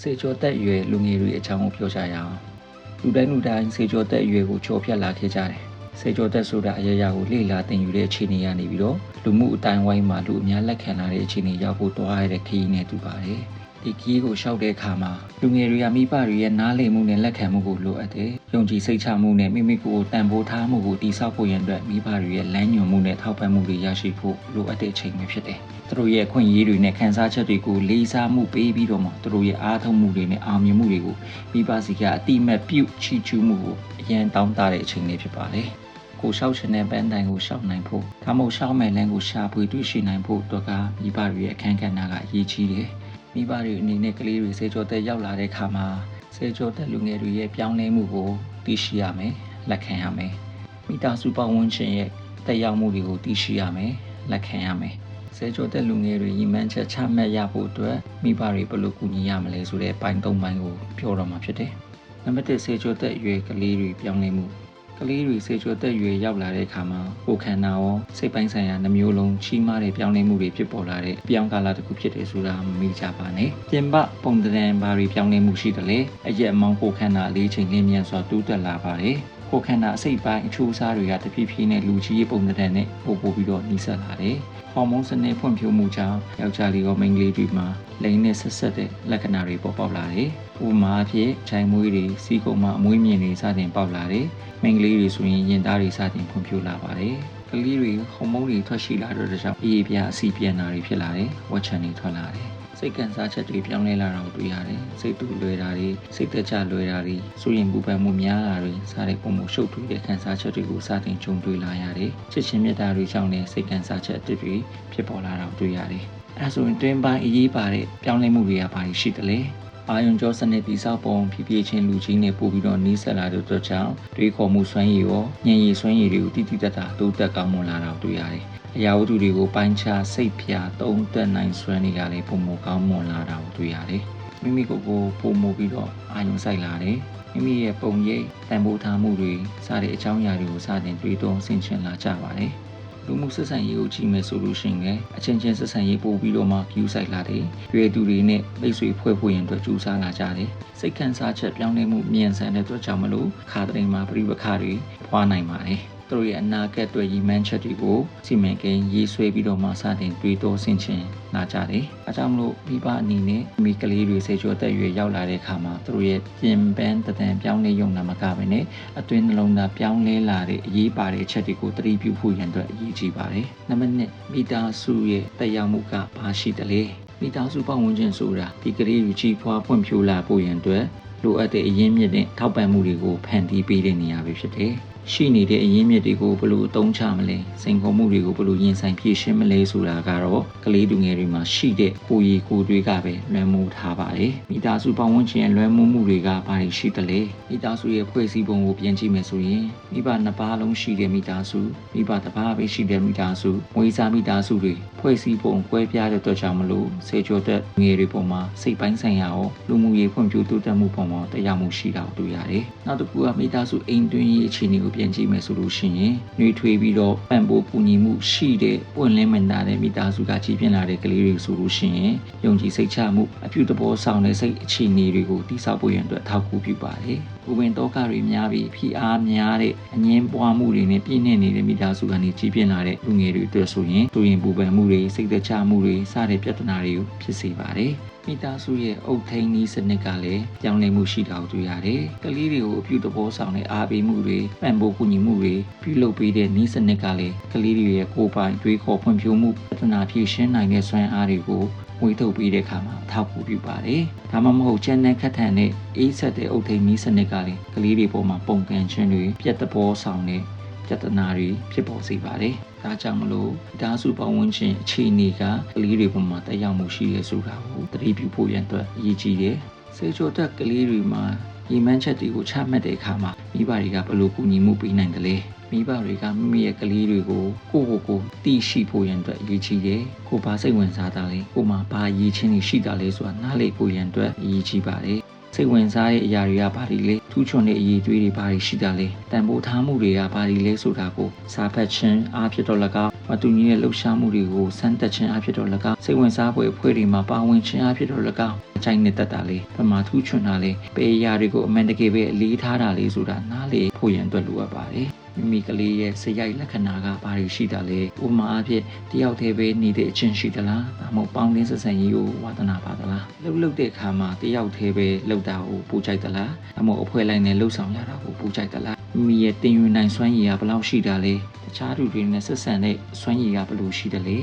စေကျော်သက်အရွယ်လူငယ်တွေအကြောင်းကိုပြောကြရအောင်လူတိုင်းလူတိုင်းစေကျော်သက်အရွယ်ကိုချော်ဖြတ်လာခဲ့ကြတယ်စေကျော်သက်ဆိုတာအရာရာကိုလေ့လာသင်ယူတဲ့အခြေအနေရနေပြီးတော့လူမှုအတိုင်းဝိုင်းမှာလူအများလက်ခံလာတဲ့အခြေအနေရောက်ဖို့တွားရတဲ့ခရီးနဲ့တူပါတယ် ဒီခီးကိုရှောက်တဲ့အခါမှာလူငယ်တွေကမိဘတွေရဲ့နားလည်မှုနဲ့လက်ခံမှုကိုလိုအပ်တယ်။ယုံကြည်စိတ်ချမှုနဲ့မိမိကိုယ်ကိုတန်ဖိုးထားမှုကိုတည်ဆောက်ဖို့ရန်အတွက်မိဘတွေရဲ့လမ်းညွှန်မှုနဲ့ထောက်ပံ့မှုတွေရရှိဖို့လိုအပ်တဲ့အချိန်ပဲဖြစ်တယ်။သူတို့ရဲ့အခွင့်အရေးတွေနဲ့ခံစားချက်တွေကိုလေးစားမှုပေးပြီးတော့မှသူတို့ရဲ့အားထုတ်မှုတွေနဲ့အောင်မြင်မှုတွေကိုမိဘစီကအတိအမတ်ပြုချီးကျူးမှုကိုအရန်တောင်းတတဲ့အချိန်လေးဖြစ်ပါလေ။ကိုရှောက်ရှင်တဲ့ပန်းတိုင်ကိုရှောက်နိုင်ဖို့ဒါမှမဟုတ်ရှောက်မဲ့လန်းကိုရှာဖွေတွေ့ရှိနိုင်ဖို့အတွက်ကမိဘတွေရဲ့အခန်းကဏ္ဍကအရေးကြီးတယ်။ မိဘတွေအနေနဲ့ကလေးတွေစေကျော်သက်ရောက်လာတဲ့အခါမှာစေကျော်သက်လူငယ်တွေရဲ့ပြောင်းလဲမှုကိုသိရှိရမယ်။လက်ခံရမယ်။မိသားစုပတ်ဝန်းကျင်ရဲ့တက်ရောက်မှုတွေကိုသိရှိရမယ်။လက်ခံရမယ်။စေကျော်သက်လူငယ်တွေညီမှန်းချက်ချမှတ်ရဖို့အတွက်မိဘတွေဘယ်လိုကူညီရမလဲဆိုတဲ့ပိုင်းသုံးပိုင်းကိုပြောတော့မှာဖြစ်တယ်။နံပါတ်1စေကျော်သက်အရွယ်ကလေးတွေပြောင်းလဲမှု ကလေးတွေစေချိုသက်ရွယ်ရောက်လာတဲ့အခါမှာကိုယ်ခန္ဓာရောစိတ်ပိုင်းဆိုင်ရာနှမျိုးလုံးချီးမားတဲ့ပြောင်းလဲမှုတွေဖြစ်ပေါ်လာတဲ့အပြောင်းကာလတစ်ခုဖြစ်တယ်ဆိုတာမမေ့ကြပါနဲ့ပြင်ပပုံသဏ္ဍာန်ဘာတွေပြောင်းလဲမှုရှိတယ်လဲအရက်အမောင်းကိုယ်ခန္ဓာအလေးချိန်လင်းမြန်စွာတိုးတက်လာပါတယ်ကိုယ်ခန္ဓာအစိတ်ပိုင်းအချိုးအစားတွေကတဖြည်းဖြည်းနဲ့လူကြီးရဲ့ပုံသဏ္ဍာန်နဲ့ပို့ပို့ပြီးတော့နှိစက်လာတယ်ဟော်မုန်းစနစ်ဖွံ့ဖြိုးမှုကြောင့်ယောက်ျားလေးရောမိန်းကလေးတွေမှာလိင်နဲ့ဆက်ဆက်တဲ့လက္ခဏာတွေပေါ်ပေါက်လာတယ်။ ဥပမာအဖြစ်ခြိုင်မွေးတွေစီးကုံမှအမွေးမြင့်တွေစတင်ပေါက်လာတယ်။မိန်းကလေးတွေဆိုရင်ရင်သားတွေစတင်ဖွံ့ဖြိုးလာပါတယ်။ကလေးတွေဟော်မုန်းတွေထွက်ရှိလာတော့တဲ့ကြောင့်အေးပြအစီပြန်တာတွေဖြစ်လာတယ်။ဝက်ချန်တွေထွက်လာတယ်။စိတ်ကန်စားချက်တွေပြောင်းလဲလာတာကိုတွေ့ရတယ်။စိတ်တူလွယ်တာတွေစိတ်သက်သာလွယ်တာတွေစိုးရင်ပူပန်မှုများတာတွေစတဲ့ပုံမှုရှုပ်ထွေးတဲ့ခံစားချက်တွေကိုစတင်ကြုံတွေ့လာရတယ်။ချစ်ချင်းမြတ်တာတွေကြောင့်လည်းစိတ်ကန်စားချက်အသစ်တွေဖြစ်ပေါ်လာတာကိုတွေ့ရတယ်။အဲဆိုရင်တွင်ပိုင်းအရေးပါတဲ့ပြောင်းလဲမှုတွေကဘာတွေရှိသလဲ အာယုံကြောစနစ်တိဆောက်ပုံဖြည်းဖြည်းချင်းလူကြီးနဲ့ပို့ပြီးတော့နီးစပ်လာတဲ့အတွက်ကြောင့်တွေးခေါ်မှုစွမ်းရည်ရောညဉ့်ရည်စွမ်းရည်တွေကိုတိတိတတ်တာတိုးတက်ကောင်းမွန်လာတာကိုတွေ့ရတယ်။အရာဝတ္ထုတွေကိုပိုင်းခြားစိတ်ဖြာသုံးသက်နိုင်စွမ်းတွေကလည်းပုံမကောင်းမွန်လာတာကိုတွေ့ရတယ်။မိမိကိုယ်ကိုပုံမပြီးတော့အာယုံစိုက်လာတယ်။မိမိရဲ့ပုံရိပ်တန်ဖိုးထားမှုတွေစတဲ့အကြောင်းအရာတွေကိုစတင်တွေးတောဆင်ခြင်လာကြပါတယ်။ လူမှုဆက်ဆံရေးကိုကြည့်မယ်ဆိုလို့ရှိရင်လည်းအချင်းချင်းဆက်ဆံရေးပို့ပြီးတော့မှ view site လာတယ်။ရွေသူတွေနဲ့မိတ်ဆွေဖွဲ့ဖို့ရင်အတွက်ကြိုးစားလာကြတယ်။စိတ်ခံစားချက်ပြောင်းလဲမှုမြန်ဆန်တဲ့အတွက်ကြောင့်မလို့ခါတိုင်းမှာပြိပခါတွေဖွာနိုင်ပါတယ်။ သူတို့ရဲ့အနာဂတ်အတွက်ရည်မှန်းချက်တွေကိုစီမံကိန်းရေးဆွဲပြီးတော့မှစတင်တွေးတောဆင်ခြင်လာကြတယ်။အဲကြောင့်မလို့မိဘအနေနဲ့မိကလေးတွေဆေးကြောတက်ရွယ်ရောက်လာတဲ့အခါမှာသူတို့ရဲ့ပြင်ပန်းတန်ပြောင်းလဲရုံနာမကပဲနဲ့အတွင်းနှလုံးသားပြောင်းလဲလာတဲ့အရေးပါတဲ့အချက်တွေကိုသတိပြုဖို့ရန်အတွက်အရေးကြီးပါတယ်။နံပါတ်1မိသားစုရဲ့တက်ရောက်မှုကဘာရှိတယ်လဲ။မိသားစုပတ်ဝန်းကျင်ဆိုတာဒီကလေးတွေကြီးဖွားဖွံ့ဖြိုးလာဖို့ရန်အတွက် လိုအပ်တဲ့အရင်းမြစ်နဲ့ထောက်ပံ့မှုတွေကိုဖန်တီးပေးတဲ့နေရာပဲဖြစ်တယ်။ရှိနေတဲ့အရင်းမြစ်တွေကိုဘယ်လိုအသုံးချမလဲစိန်ခေါ်မှုတွေကိုဘယ်လိုရင်ဆိုင်ဖြေရှင်းမလဲဆိုတာကတော့ကလေးလူငယ်တွေမှာရှိတဲ့ကိုရီကိုတွေကပဲလွှမ်းမိုးထားပါတယ်မိသားစုပတ်ဝန်းကျင်ရဲ့လွှမ်းမိုးမှုတွေကဘာတွေရှိသလဲမိသားစုရဲ့ဖွဲ့စည်းပုံကိုပြင်ကြည့်မယ်ဆိုရင်မိဘနှစ်ပါးလုံးရှိတဲ့မိသားစုမိဘတစ်ပါးပဲရှိတဲ့မိသားစုမွေးစားမိသားစုတွေဖွဲ့စည်းပုံကွဲပြားတဲ့အတွက်ကြောင့်မလို့စေချိုတဲ့ငွေတွေပေါ်မှာစိတ်ပိုင်းဆိုင်ရာရောလူမှုရေးဖွံ့ဖြိုးတိုးတက်မှုပေါ်မှာတရားမှုရှိတာကိုတွေ့ရတယ်နောက်တစ်ခုကမိသားစုအိမ်တွင်းရေးအခြေအနေကိုပြန်ကြည့်မယ်ဆိုလို့ရှိရင်နှွေထွေးပြီးတော့ပံ့ပိုးကူညီမှုရှိတဲ့ပွင့်လင်းမနာတဲ့မိသားစုကကြီးပြင်းလာတဲ့ကလေးတွေဆိုလို့ရှိရင်ယုံကြည်စိတ်ချမှုအပြုသဘောဆောင်တဲ့စိတ်အခြေအနေတွေကိုတည်ဆောက်ဖို့ရန်အတွက်ထောက်ကူပြုပါတယ်။ဥပင်တောကတွေများပြီးဖိအားများတဲ့အငင်းပွားမှုတွေနဲ့ပြည့်နေနေတဲ့မိသားစုကနေကြီးပြင်းလာတဲ့လူငယ်တွေအတွက်ဆိုရင်တူရင်ပူပန်မှုတွေစိတ်သက်သာမှုတွေစတဲ့ပြဿနာတွေကိုဖြစ်စေပါတယ်။ မိသားစုရဲ့အုတ်ထိန်နီးစနစ်ကလည်းပြောင်းလဲမှုရှိတာကိုတွေ့ရတယ်။ကလေးတွေကိုအပြုသဘောဆောင်တဲ့အားပေးမှုတွေပံ့ပိုးကူညီမှုတွေပြုလုပ်ပေးတဲ့နီးစနစ်ကလည်းကလေးတွေရဲ့ကိုယ်ပိုင်တွေးခေါ်ဖွံ့ဖြိုးမှုပြဿနာဖြေရှင်းနိုင်တဲ့စွမ်းအားတွေကိုဝေထုတ်ပြီးတဲ့အခါမှာထောက်ကူပြုပါတယ်။ဒါမှမဟုတ်ချန်နယ်ခတ်ထန်တဲ့အေးဆက်တဲ့အုတ်ထိန်နီးစနစ်ကလည်းကလေးတွေပေါ်မှာပုံကန်ခြင်းတွေပြတ်သဘောဆောင်တဲ့ပြဿနာတွေဖြစ်ပေါ်စေပါတယ်။ ဒါကြောင့်မလို့ဓာစုပတ်ဝန်းကျင်အခြေအနေကကလေးတွေပေါ်မှာတက်ရောက်မှုရှိရဲဆိုတာကိုသတိပြုဖို့ရန်အတွက်အရေးကြီးတယ်။စေချိုတက်ကလေးတွေမှာရည်မှန်းချက်တွေကိုချမှတ်တဲ့အခါမှာမိဘတွေကဘယ်လိုကူညီမှုပေးနိုင်တယ်လဲ။မိဘတွေကမိမိရဲ့ကလေးတွေကိုကိုယ့်ကိုယ်ကိုသိရှိဖို့ရန်အတွက်အရေးကြီးတယ်။ကိုဘာစိတ်ဝင်စားတာလဲ။ကိုမှဘာရည်ချင်းတွေရှိတာလဲဆိုတာနားလည်ဖို့ရန်အတွက်အရေးကြီးပါတယ်။ စိတ်ဝင်စားတဲ့အရာတွေကဘာတွေလဲထူးချွန်တဲ့အရေးတွေးတွေဘာတွေရှိတာလဲတန်ဖိုးထားမှုတွေကဘာတွေလဲဆိုတာကိုစာဖတ်ခြင်းအားဖြစ်တော့၎င်းမတူညီတဲ့လှုပ်ရှားမှုတွေကိုစမ်းသပ်ခြင်းအားဖြစ်တော့၎င်းစိတ်ဝင်စားဖွယ်အဖွဲ့တွေမှာပါဝင်ခြင်းအားဖြစ်တော့၎င်းအချိုင်းနဲ့တက်တာလေးပမာထူးချွန်တာလေးပေအရာတွေကိုအမှန်တကယ်ပဲအလေးထားတာလေးဆိုတာနားလေဖို့ရန်အတွက်လိုအပ်ပါတယ် မိမိကလေးရဲ့စရိုက်လက္ခဏာကဘာတွေရှိတာလဲဥပမာအဖြစ်တယောက်တည်းပဲနေတဲ့အချင်းရှိသလားဒါမှမဟုတ်ပေါင်းတင်းဆက်ဆံရေးကိုဝါသနာပါသလားလှုပ်လှုပ်တဲ့အခါမှာတယောက်တည်းပဲလှုပ်တာကိုပူကြိုက်သလားဒါမှမဟုတ်အဖွဲ့လိုက်နဲ့လှုပ်ဆောင်ရတာကိုပူကြိုက်သလားမိမိရဲ့တင်ယူနိုင်စွမ်းရည်ကဘယ်လောက်ရှိတာလဲတခြားသူတွေနဲ့ဆက်ဆံတဲ့စွမ်းရည်ကဘယ်လိုရှိတယ်လဲ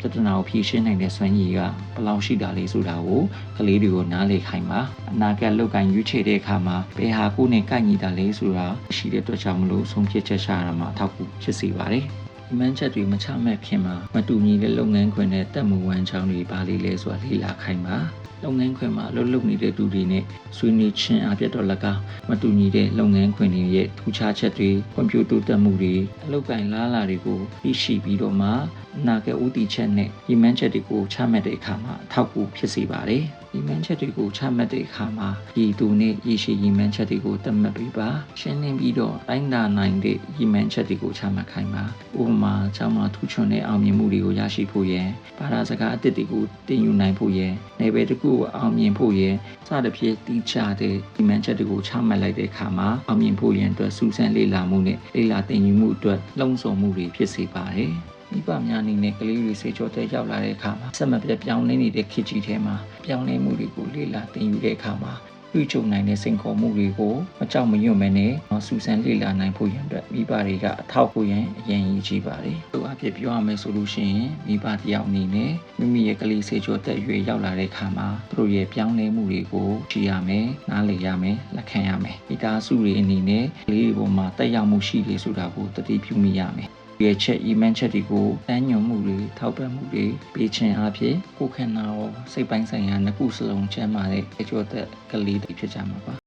ပြဿနာကိုဖြေရှင်းနိုင်တဲ့စွမ်းရည်ကဘယ်လောက်ရှိတာလဲဆိုတာကိုကလေးတွေကိုနားလေခိုင်းပါအနာဂတ်လောက်ကင်ရွေးချယ်တဲ့အခါမှာဘယ်ဟာကိုနဲ့ကိုက်ညီတာလဲဆိုတာရှိတဲ့အတွက်ကြောင့်မလို့ဆုံးဖြတ်ချက်ရှာရမှာအထောက်အကူဖြစ်စေပါတယ်ဒီ မှန်ချက်တွေမချမဲ့ခင်မှာမတူညီတဲ့လုပ်ငန်းခွင်နဲ့တက်မှုဝမ်းချောင်းတွေပါလေလဲဆိုတာလေ့လာခိုင်းပါလုပ်ငန်းခွင်မှာအလုပ်လုပ်နေတဲ့သူတွေနဲ့ဆွေးနွေးခြင်းအပြတ်တော်လကားမတူညီတဲ့လုပ်ငန်းခွင်တွေရဲ့ထူးခြားချက်တွေကွန်ပျူတာတက်မှုတွေအလုပ်ကိုင်လားလာတွေကိုသိရှိပြီးတော့မှအနာဂတ်ဥတီချက်နဲ့ဒီမှန်ချက်တွေကိုချမှတ်တဲ့အခါမှာအထောက်အကူဖြစ်စေပါတယ် ဒီမှန်ချက်တွေကိုချမှတ်တဲ့အခါမှာဒီသူနဲ့ရရှိရည်မှန်ချက်တွေကိုသတ်မှတ်ပြီးပါရှင်းလင်းပြီးတော့တိုင်းတာနိုင်တဲ့ရည်မှန်ချက်တွေကိုချမှတ်ခိုင်းပါဥပမာကျောင်းမှာထူးချွန်တဲ့အောင်မြင်မှုတွေကိုရရှိဖို့ရန်ပါရာစကားအသစ်တွေကိုတင်ယူနိုင်ဖို့ရန်နယ်ပယ်တစ်ခုကိုအောင်မြင်ဖို့ရန်စသဖြင့်တီးခြားတဲ့ရည်မှန်ချက်တွေကိုချမှတ်လိုက်တဲ့အခါမှာအောင်မြင်ဖို့ရန်အတွက်စူးစမ်းလေ့လာမှုနဲ့လေ့လာသင်ယူမှုအတွက်လုံဆောင်မှုတွေဖြစ်စေပါတယ် မိဘများအနေနဲ့ကလေးတွေစေချောတဲ့ရောက်လာတဲ့အခါမှာဆက်မပြတ်ပြောင်းလဲနေတဲ့ခေတ်ကြီးထဲမှာပြောင်းလဲမှုတွေကိုလေ့လာသင်ယူတဲ့အခါမှာတွေ့ကြုံနိုင်တဲ့စိန်ခေါ်မှုတွေကိုမကြောက်မရွံ့မဲနဲ့စူးစမ်းလေ့လာနိုင်ဖို့ရန်အတွက်မိဘတွေကအထောက်အကူရန်အရင်ကြီးကြီးပါတယ်။သူအဖြစ်ပြောရမယ်ဆိုလို့ရှိရင်မိဘတယောက်အနေနဲ့မိမိရဲ့ကလေးစေချောတဲ့ရွယ်ရောက်လာတဲ့အခါမှာသူတို့ရဲ့ပြောင်းလဲမှုတွေကိုကြည့်ရမယ်၊နားလည်ရမယ်၊လက်ခံရမယ်။မိသားစုတွေအနေနဲ့ကလေးတွေပေါ်မှာတက်ရောက်မှုရှိတယ်ဆိုတာကိုသတိပြုမိရမယ်။ ရဲ့ချက် email ချက်တွေကိုတန်းညွန်မှုတွေထောက်ပံ့မှုတွေပေးခြင်းအပြင်ကိုယ်ခန္ဓာရောစိတ်ပိုင်းဆိုင်ရာနှစ်ခုစလုံးချမ်းသာတဲ့အကျိုးသက်ကလေးတွေဖြစ်ကြမှာပါ